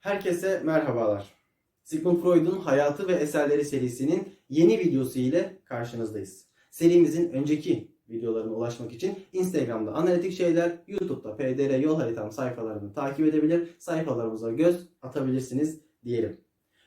Herkese merhabalar. Sigmund Freud'un Hayatı ve Eserleri serisinin yeni videosu ile karşınızdayız. Serimizin önceki videolarına ulaşmak için Instagram'da Analitik Şeyler, YouTube'da PDR Yol Haritam sayfalarını takip edebilir, sayfalarımıza göz atabilirsiniz diyelim.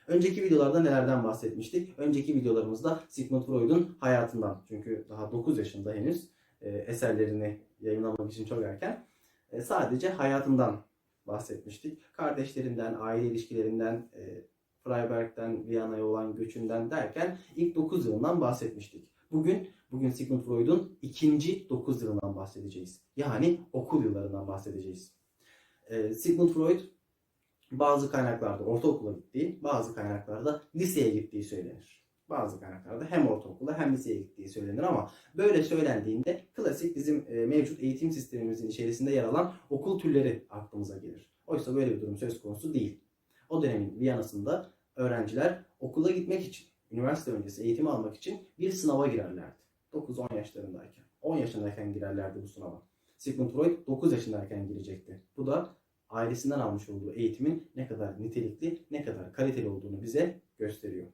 Önceki videolarda nelerden bahsetmiştik? Önceki videolarımızda Sigmund Freud'un hayatından, çünkü daha 9 yaşında henüz e, eserlerini yayınlamak için çok erken, e, sadece hayatından bahsetmiştik. Kardeşlerinden, aile ilişkilerinden, e, Freiberg'den Viyana'ya olan göçünden derken ilk 9 yılından bahsetmiştik. Bugün bugün Sigmund Freud'un ikinci 9 yılından bahsedeceğiz. Yani okul yıllarından bahsedeceğiz. E, Sigmund Freud bazı kaynaklarda ortaokula gittiği, bazı kaynaklarda liseye gittiği söylenir. Bazı kaynaklarda hem ortaokula hem liseye gittiği söylenir ama böyle söylendiğinde klasik bizim e, mevcut eğitim sistemimizin içerisinde yer alan okul türleri aklımıza gelir. Oysa böyle bir durum söz konusu değil. O dönemin Viyana'sında öğrenciler okula gitmek için, üniversite öncesi eğitimi almak için bir sınava girerlerdi. 9-10 yaşlarındayken. 10 yaşındayken girerlerdi bu sınava. Sigmund Freud 9 yaşındayken girecekti. Bu da ailesinden almış olduğu eğitimin ne kadar nitelikli, ne kadar kaliteli olduğunu bize gösteriyor.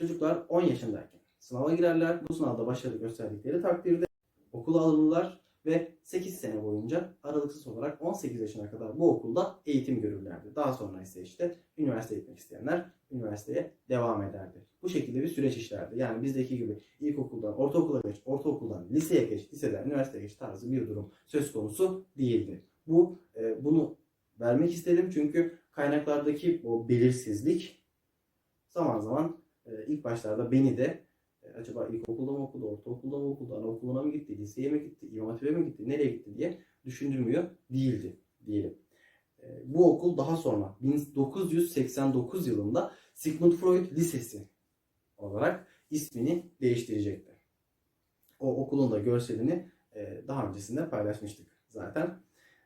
Çocuklar 10 yaşındayken sınava girerler. Bu sınavda başarı gösterdikleri takdirde okula alınırlar ve 8 sene boyunca aralıksız olarak 18 yaşına kadar bu okulda eğitim görürlerdi. Daha sonra ise işte üniversiteye gitmek isteyenler üniversiteye devam ederdi. Bu şekilde bir süreç işlerdi. Yani bizdeki gibi ilkokuldan ortaokula geç, ortaokuldan liseye geç, liseden üniversiteye geç tarzı bir durum söz konusu değildi. Bu e, bunu vermek istedim çünkü kaynaklardaki o belirsizlik zaman zaman ilk başlarda beni de e, acaba ilkokulda mı okudu, ortaokulda mı okudu, anaokuluna mı gitti, liseye mi gitti, İmam Hatip'e mi gitti, nereye gitti diye düşündürmüyor değildi diyelim. E, bu okul daha sonra 1989 yılında Sigmund Freud Lisesi olarak ismini değiştirecekti. O okulun da görselini e, daha öncesinde paylaşmıştık zaten.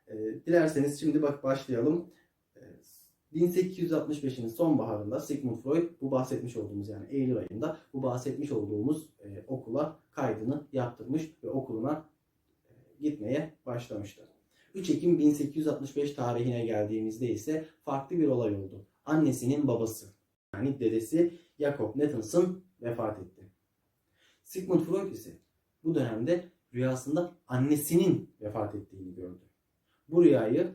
E, dilerseniz şimdi bak başlayalım. E, 1865'in sonbaharında Sigmund Freud bu bahsetmiş olduğumuz yani Eylül ayında bu bahsetmiş olduğumuz e, okula kaydını yaptırmış ve okuluna e, gitmeye başlamıştı. 3 Ekim 1865 tarihine geldiğimizde ise farklı bir olay oldu. Annesinin babası yani dedesi Jakob Nathanson vefat etti. Sigmund Freud ise bu dönemde rüyasında annesinin vefat ettiğini gördü. Bu rüyayı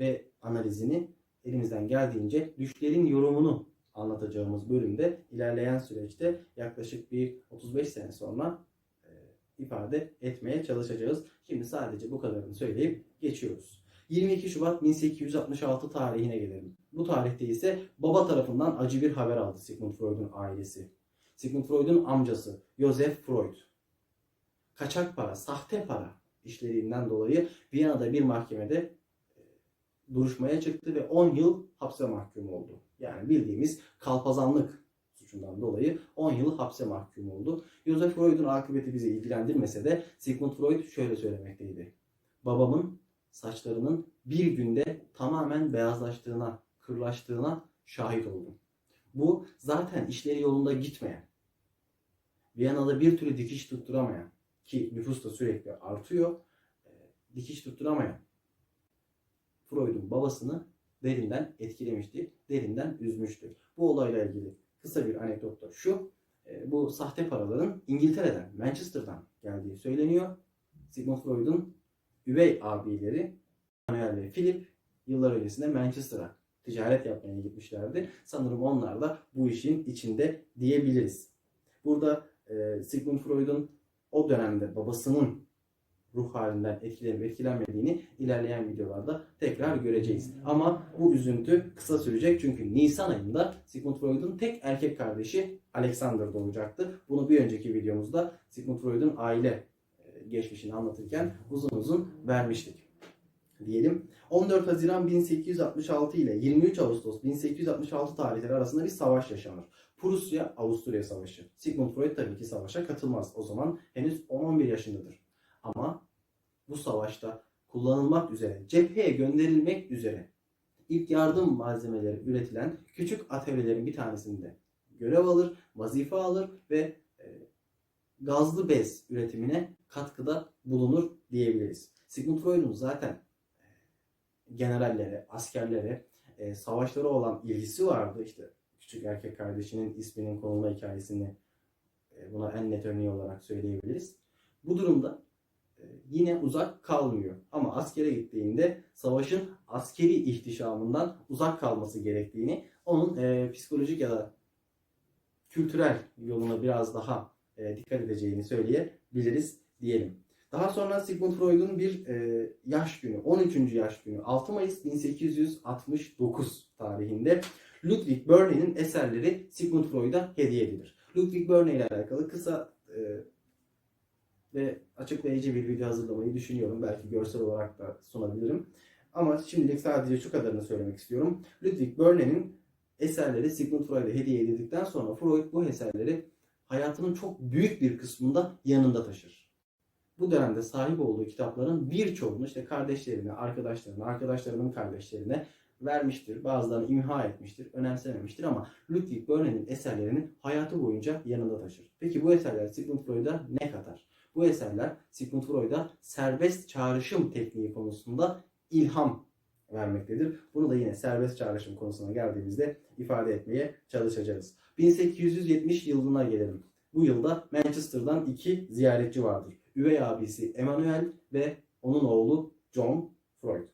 ve analizini elimizden geldiğince düşlerin yorumunu anlatacağımız bölümde ilerleyen süreçte yaklaşık bir 35 sene sonra e, ifade etmeye çalışacağız. Şimdi sadece bu kadarını söyleyip geçiyoruz. 22 Şubat 1866 tarihine gelelim. Bu tarihte ise baba tarafından acı bir haber aldı Sigmund Freud'un ailesi. Sigmund Freud'un amcası Joseph Freud. Kaçak para, sahte para işlerinden dolayı Viyana'da bir mahkemede duruşmaya çıktı ve 10 yıl hapse mahkum oldu. Yani bildiğimiz kalpazanlık suçundan dolayı 10 yıl hapse mahkum oldu. Joseph Freud'un akıbeti bizi ilgilendirmese de Sigmund Freud şöyle söylemekteydi. Babamın saçlarının bir günde tamamen beyazlaştığına, kırlaştığına şahit oldum. Bu zaten işleri yolunda gitmeyen, Viyana'da bir türlü dikiş tutturamayan ki nüfus da sürekli artıyor, e, dikiş tutturamayan Freud'un babasını derinden etkilemişti, derinden üzmüştü. Bu olayla ilgili kısa bir anekdot da şu, e, bu sahte paraların İngiltere'den, Manchester'dan geldiği söyleniyor. Sigmund Freud'un üvey abileri Manuel ve Philip yıllar öncesinde Manchester'a ticaret yapmaya gitmişlerdi. Sanırım onlar da bu işin içinde diyebiliriz. Burada e, Sigmund Freud'un o dönemde babasının ruh halinden etkilenip etkilenmediğini ilerleyen videolarda tekrar göreceğiz. Ama bu üzüntü kısa sürecek çünkü Nisan ayında Sigmund Freud'un tek erkek kardeşi Alexander doğacaktı. Bunu bir önceki videomuzda Sigmund Freud'un aile e, geçmişini anlatırken uzun uzun vermiştik diyelim. 14 Haziran 1866 ile 23 Ağustos 1866 tarihleri arasında bir savaş yaşanır. Prusya-Avusturya Savaşı. Sigmund Freud tabii ki savaşa katılmaz. O zaman henüz 10-11 yaşındadır. Ama bu savaşta kullanılmak üzere, cepheye gönderilmek üzere ilk yardım malzemeleri üretilen küçük atölyelerin bir tanesinde görev alır, vazife alır ve e, gazlı bez üretimine katkıda bulunur diyebiliriz. Sigmund Freud'un zaten generallere, askerlere e, savaşlara olan ilgisi vardı. İşte küçük erkek kardeşinin isminin konulma hikayesini e, buna en net örneği olarak söyleyebiliriz. Bu durumda e, yine uzak kalmıyor. Ama askere gittiğinde savaşın askeri ihtişamından uzak kalması gerektiğini, onun e, psikolojik ya da kültürel yoluna biraz daha e, dikkat edeceğini söyleyebiliriz diyelim. Daha sonra Sigmund Freud'un bir e, yaş günü, 13. yaş günü 6 Mayıs 1869 tarihinde Ludwig Börne'nin eserleri Sigmund Freud'a hediye edilir. Ludwig Börne ile alakalı kısa e, ve açıklayıcı bir video hazırlamayı düşünüyorum. Belki görsel olarak da sunabilirim. Ama şimdilik sadece şu kadarını söylemek istiyorum. Ludwig Börne'nin eserleri Sigmund Freud'a hediye edildikten sonra Freud bu eserleri hayatının çok büyük bir kısmında yanında taşır. Bu dönemde sahip olduğu kitapların birçoğunu işte kardeşlerine, arkadaşlarına, arkadaşlarının kardeşlerine vermiştir. Bazılarını imha etmiştir, önemsememiştir ama Ludwig Börne'nin eserlerini hayatı boyunca yanında taşır. Peki bu eserler Sigmund Freud'a ne katar? Bu eserler Sigmund Freud'a serbest çağrışım tekniği konusunda ilham vermektedir. Bunu da yine serbest çağrışım konusuna geldiğimizde ifade etmeye çalışacağız. 1870 yılına gelelim. Bu yılda Manchester'dan iki ziyaretçi vardır. Üvey abisi Emanuel ve onun oğlu John Freud.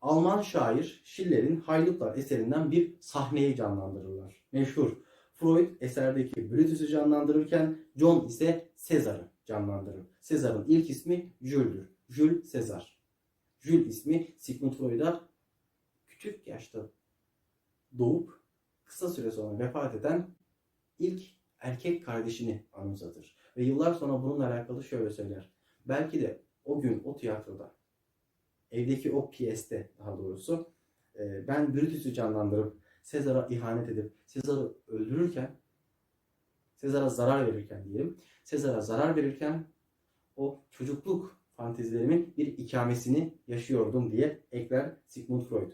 Alman şair Schiller'in Haydutlar eserinden bir sahneyi canlandırırlar. Meşhur. Freud eserdeki Brutus'u canlandırırken John ise Sezar'ı canlandırır. Sezar'ın ilk ismi Jules'dür. Jules Sezar. Jules ismi Sigmund Freud'a küçük yaşta doğup kısa süre sonra vefat eden ilk erkek kardeşini anımsatır. Ve yıllar sonra bununla alakalı şöyle söyler. Belki de o gün o tiyatroda, evdeki o piyeste daha doğrusu e, ben Brutus'u canlandırıp Sezar'a ihanet edip Sezar'ı öldürürken Sezar'a zarar verirken diyelim. Sezar'a zarar verirken o çocukluk fantezilerimin bir ikamesini yaşıyordum diye ekler Sigmund Freud.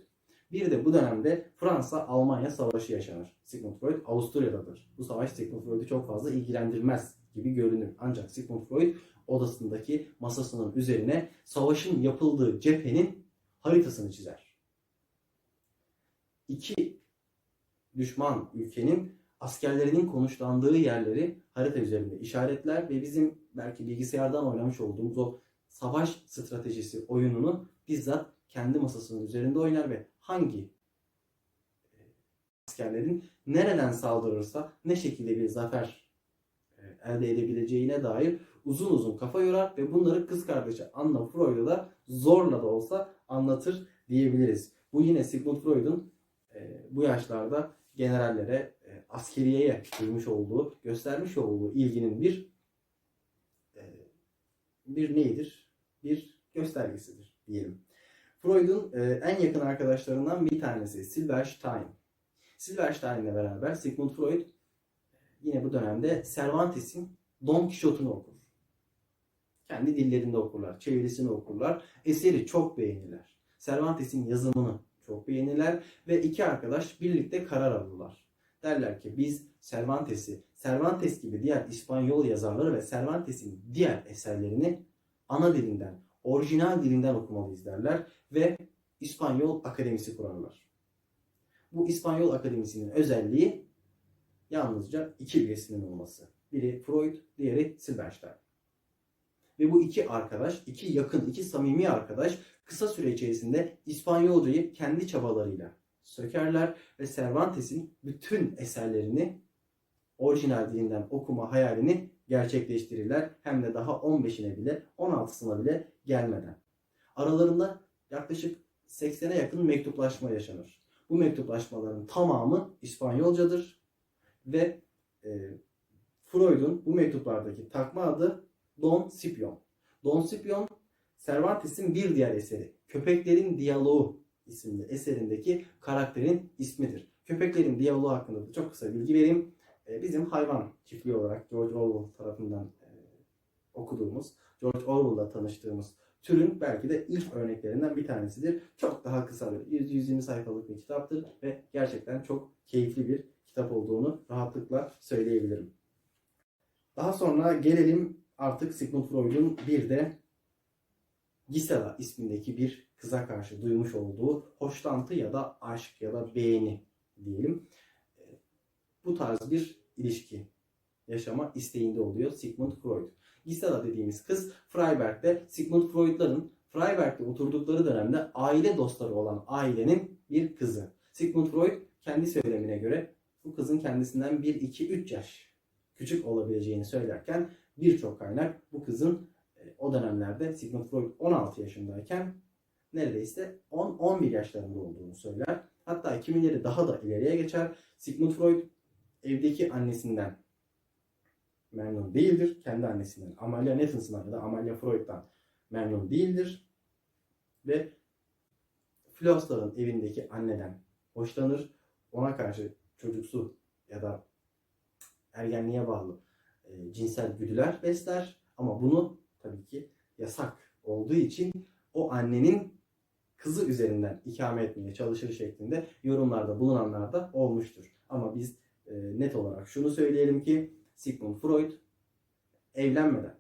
Bir de bu dönemde Fransa-Almanya savaşı yaşanır. Sigmund Freud Avusturya'dadır. Bu savaş Sigmund Freud'u çok fazla ilgilendirmez gibi görünür. Ancak Sigmund Freud odasındaki masasının üzerine savaşın yapıldığı cephenin haritasını çizer. İki düşman ülkenin askerlerinin konuşlandığı yerleri harita üzerinde işaretler ve bizim belki bilgisayardan oynamış olduğumuz o savaş stratejisi oyununu bizzat kendi masasının üzerinde oynar ve hangi e, askerlerin nereden saldırırsa ne şekilde bir zafer e, elde edebileceğine dair uzun uzun kafa yorar ve bunları kız kardeşi Anna Freud'a da zorla da olsa anlatır diyebiliriz. Bu yine Sigmund Freud'un e, bu yaşlarda generallere, e, askeriyeye duymuş olduğu, göstermiş olduğu ilginin bir e, bir neydir? Bir göstergesidir diyelim. Freud'un e, en yakın arkadaşlarından bir tanesi Silberstein. Silberstein ile beraber Sigmund Freud yine bu dönemde Cervantes'in Don Quixote'unu okur. Kendi dillerinde okurlar, çevirisini okurlar. Eseri çok beğenirler. Cervantes'in yazımını çok beğenirler ve iki arkadaş birlikte karar alırlar. Derler ki biz Cervantes'i, Cervantes gibi diğer İspanyol yazarları ve Cervantes'in diğer eserlerini ana dilinden, orijinal dilinden okumalıyız derler ve İspanyol Akademisi kurarlar. Bu İspanyol Akademisi'nin özelliği yalnızca iki üyesinin olması. Biri Freud, diğeri Silberstein. Ve bu iki arkadaş, iki yakın, iki samimi arkadaş kısa süre içerisinde İspanyolcayı kendi çabalarıyla sökerler ve Cervantes'in bütün eserlerini orijinal dilinden okuma hayalini gerçekleştirirler. Hem de daha 15'ine bile 16'sına bile gelmeden. Aralarında yaklaşık 80'e yakın mektuplaşma yaşanır. Bu mektuplaşmaların tamamı İspanyolcadır ve e, Freud'un bu mektuplardaki takma adı Don Scipion. Don Scipion Cervantes'in bir diğer eseri. Köpeklerin Diyaloğu isimli eserindeki karakterin ismidir. Köpeklerin Diyaloğu hakkında da çok kısa bilgi vereyim. E, bizim hayvan çiftliği olarak George Orwell tarafından e, okuduğumuz, George Orwell'la tanıştığımız türün belki de ilk örneklerinden bir tanesidir. Çok daha kısa bir 100-120 sayfalık bir kitaptır ve gerçekten çok keyifli bir kitap olduğunu rahatlıkla söyleyebilirim. Daha sonra gelelim artık Sigmund Freud'un bir de Gisela ismindeki bir kıza karşı duymuş olduğu hoşlantı ya da aşk ya da beğeni diyelim. Bu tarz bir ilişki yaşama isteğinde oluyor Sigmund Freud. Gisela dediğimiz kız Freiberg'de Sigmund Freud'ların Freiberg'de oturdukları dönemde aile dostları olan ailenin bir kızı. Sigmund Freud kendi söylemine göre bu kızın kendisinden 1-2-3 yaş küçük olabileceğini söylerken birçok kaynak bu kızın e, o dönemlerde Sigmund Freud 16 yaşındayken neredeyse 10-11 yaşlarında olduğunu söyler. Hatta kimileri daha da ileriye geçer. Sigmund Freud evdeki annesinden memnun değildir. Kendi annesinden Amalia Nathanson'dan ya da Amalia Freud'dan memnun değildir. Ve Floss'ların evindeki anneden hoşlanır. Ona karşı çocuksu ya da ergenliğe bağlı e, cinsel güdüler besler. Ama bunu tabii ki yasak olduğu için o annenin kızı üzerinden ikame etmeye çalışır şeklinde yorumlarda bulunanlar da olmuştur. Ama biz e, net olarak şunu söyleyelim ki Sigmund Freud evlenmeden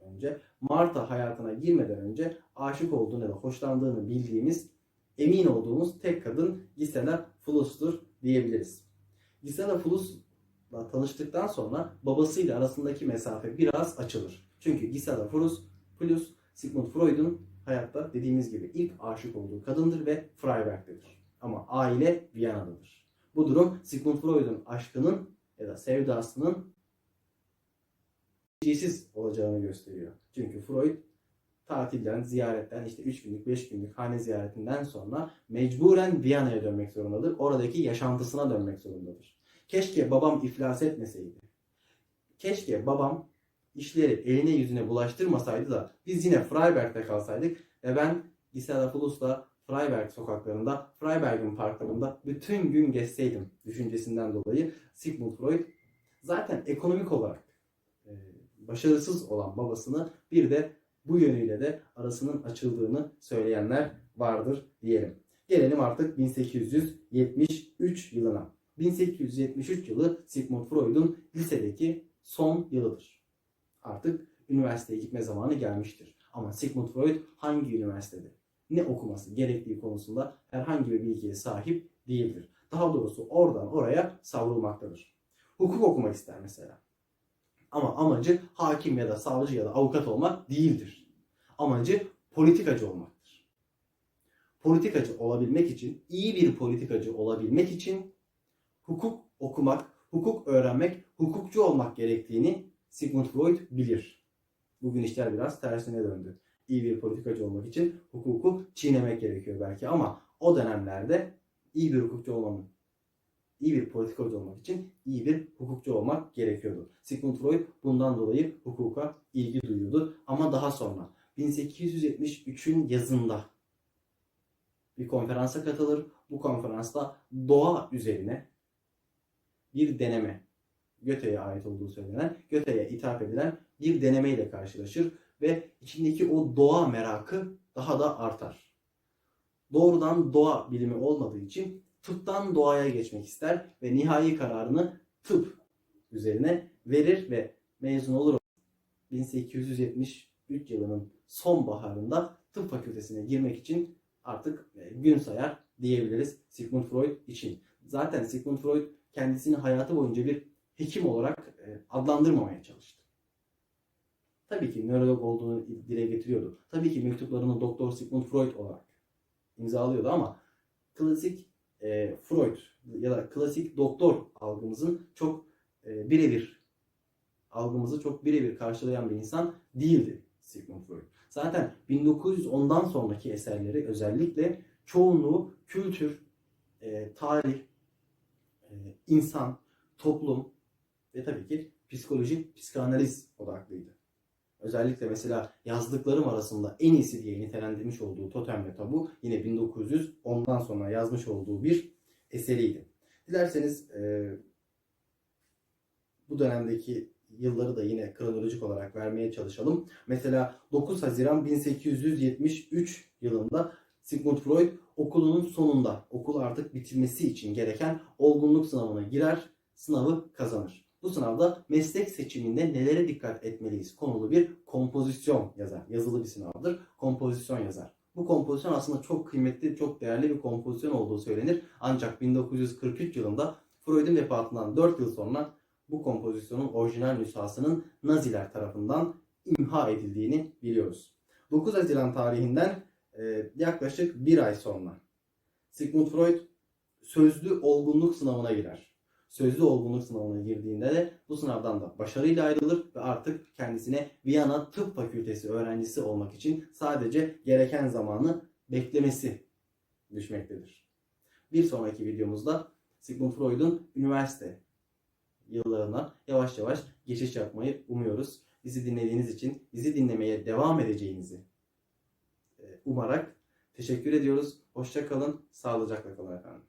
önce Marta hayatına girmeden önce aşık olduğunu da hoşlandığını bildiğimiz emin olduğumuz tek kadın Gisela Flus'tur diyebiliriz. Gisela Flus'la tanıştıktan sonra babasıyla arasındaki mesafe biraz açılır. Çünkü Gisela Flus, Flus Sigmund Freud'un hayatta dediğimiz gibi ilk aşık olduğu kadındır ve Freiberg'dedir. Ama aile Viyana'dadır. Bu durum Sigmund Freud'un aşkının ya da sevdasının ilgisiz olacağını gösteriyor. Çünkü Freud tatilden, ziyaretten, işte 3 günlük, 5 günlük hane ziyaretinden sonra mecburen Viyana'ya dönmek zorundadır. Oradaki yaşantısına dönmek zorundadır. Keşke babam iflas etmeseydi. Keşke babam işleri eline yüzüne bulaştırmasaydı da biz yine Freiberg'de kalsaydık ve ben Gisela Freiberg sokaklarında, Freiberg'in parklarında bütün gün gezseydim düşüncesinden dolayı Sigmund Freud zaten ekonomik olarak e, başarısız olan babasını bir de bu yönüyle de arasının açıldığını söyleyenler vardır diyelim. Gelelim artık 1873 yılına. 1873 yılı Sigmund Freud'un lisedeki son yılıdır. Artık üniversiteye gitme zamanı gelmiştir. Ama Sigmund Freud hangi üniversitede ne okuması gerektiği konusunda herhangi bir bilgiye sahip değildir. Daha doğrusu oradan oraya savrulmaktadır. Hukuk okumak ister mesela. Ama amacı hakim ya da savcı ya da avukat olmak değildir. Amacı politikacı olmaktır. Politikacı olabilmek için, iyi bir politikacı olabilmek için hukuk okumak, hukuk öğrenmek, hukukçu olmak gerektiğini Sigmund Freud bilir. Bugün işler biraz tersine döndü. İyi bir politikacı olmak için hukuku çiğnemek gerekiyor belki ama o dönemlerde iyi bir hukukçu olmanın iyi bir politikacı olmak için iyi bir hukukçu olmak gerekiyordu. Sigmund Freud bundan dolayı hukuka ilgi duyuyordu. Ama daha sonra 1873'ün yazında bir konferansa katılır. Bu konferansta doğa üzerine bir deneme, Göte'ye ait olduğu söylenen, Göte'ye ithaf edilen bir denemeyle karşılaşır ve içindeki o doğa merakı daha da artar. Doğrudan doğa bilimi olmadığı için tıptan doğaya geçmek ister ve nihai kararını tıp üzerine verir ve mezun olur. 1873 yılının sonbaharında tıp fakültesine girmek için artık e, gün sayar diyebiliriz Sigmund Freud için. Zaten Sigmund Freud kendisini hayatı boyunca bir hekim olarak e, adlandırmamaya çalıştı. Tabii ki nörolog olduğunu dile getiriyordu. Tabii ki mektuplarını Doktor Sigmund Freud olarak imzalıyordu ama klasik e, Freud ya da klasik doktor algımızın çok e, birebir algımızı çok birebir karşılayan bir insan değildi Sigmund Freud. Zaten 1910'dan sonraki eserleri özellikle çoğunluğu kültür, e, tarih, insan, toplum ve tabii ki psikoloji, psikanaliz odaklıydı. Özellikle mesela yazdıklarım arasında en iyisi diye nitelendirmiş olduğu Totem ve Tabu yine 1910'dan sonra yazmış olduğu bir eseriydi. Dilerseniz e, bu dönemdeki yılları da yine kronolojik olarak vermeye çalışalım. Mesela 9 Haziran 1873 yılında Sigmund Freud okulunun sonunda okul artık bitirmesi için gereken olgunluk sınavına girer, sınavı kazanır. Bu sınavda meslek seçiminde nelere dikkat etmeliyiz konulu bir kompozisyon yazar. Yazılı bir sınavdır. Kompozisyon yazar. Bu kompozisyon aslında çok kıymetli, çok değerli bir kompozisyon olduğu söylenir. Ancak 1943 yılında Freud'un vefatından 4 yıl sonra bu kompozisyonun orijinal nüshasının Naziler tarafından imha edildiğini biliyoruz. 9 Haziran tarihinden e, yaklaşık bir ay sonra Sigmund Freud sözlü olgunluk sınavına girer. Sözlü olgunluk sınavına girdiğinde de bu sınavdan da başarıyla ayrılır ve artık kendisine Viyana Tıp Fakültesi öğrencisi olmak için sadece gereken zamanı beklemesi düşmektedir. Bir sonraki videomuzda Sigmund Freud'un üniversite yıllarına yavaş yavaş geçiş yapmayı umuyoruz. Bizi dinlediğiniz için, bizi dinlemeye devam edeceğinizi umarak teşekkür ediyoruz. Hoşça kalın, sağlıcakla kalın efendim.